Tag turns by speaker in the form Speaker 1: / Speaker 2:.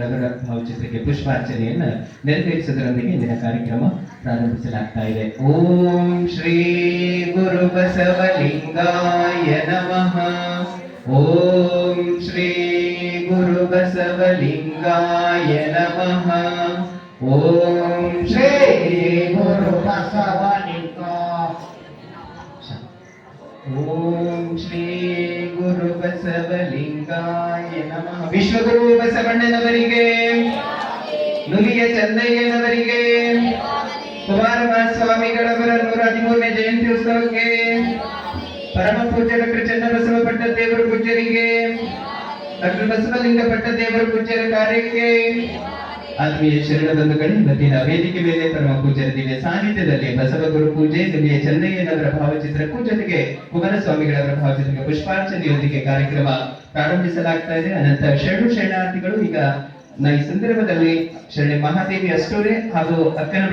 Speaker 1: ಭಾವಚಿತ್ರಕ್ಕೆ ಪುಷ್ಪಾರ್ಚನೆಯನ್ನು ನೆರವೇರಿಸುವುದರೊಂದಿಗೆ ಇಂದಿನ ಕಾರ್ಯಕ್ರಮ ಪ್ರಾರಂಭಿಸಲಾಗ್ತಾ ಇದೆ. ಓಂ ಶ್ರೀ ಗುರು ಬಸವಲಿಂಗಾಯ ನಮಃ. ಓಂ ಶ್ರೀ ಗುರು ಬಸವಲಿಂಗಾಯ ನಮಃ. ಓಂ ಶ್ರೀ ಗುರು ಬಸವಲಿಂಗ ಓಂ ಶ್ರೀ ಗುರು ಬಸವಲಿಂಗಾಯ ನಮಃ. ವಿಶ್ವಗುರು ಬಸವಣ್ಣನವರಿಗೆ ನುಲಿಯ ಚಂದಯ್ಯನವರಿಗೆ ಕುಮಾರನಾಥ ಸ್ವಾಮಿಗಳವರ ನೂರ ಹದಿಮೂರನೇ ಜಯಂತಿ ಉತ್ಸವಕ್ಕೆ ಪರಮ ಪೂಜ್ಯ ಡಾಕ್ಟರ್ ಚನ್ನಬಸವ ಪಟ್ಟದೇವರ ಪೂಜ್ಯರಿಗೆ ಡಾಕ್ಟರ್ ಬಸವಲಿಂಗ ಪಟ್ಟದೇವರ ಪೂಜ್ಯರ ಕಾರ್ಯಕ್ಕೆ ಆತ್ಮೀಯ ಶರಣ ಬಂಧುಗಳೇ ಇವತ್ತಿನ ವೇದಿಕೆ ಮೇಲೆ ಪರಮ ಪೂಜ್ಯರ ದಿವ್ಯ ಸಾನ್ನಿಧ್ಯದಲ್ಲಿ ಬಸವ ಗುರು ಪೂಜೆ ನುಲಿಯ ಚಂದಯ್ಯನವರ ಭಾವಚಿತ್ರಕ್ಕೂ ಜೊತೆಗೆ ಕುಮಾರಸ್ವಾಮಿಗಳವರ ಭಾವಚಿತ್ರಕ್ಕೆ ಪುಷ್ಪಾರ್ಚನೆಯೊಂದಿಗೆ ಕಾರ್ಯಕ್ರಮ ಪ್ರಾರಂಭಿಸಲಾಗ್ತಾ ಇದೆ ಅನಂತರ ಶರಣು ಶರಣಾರ್ಥಿಗಳು ಈಗ ನ- ಈ ಸಂದರ್ಭದಲ್ಲಿ ಶರಣೆ ಮಹಾದೇವಿ ಅಷ್ಟೂರೆ ಹಾಗೂ ಅಕ್ಕನ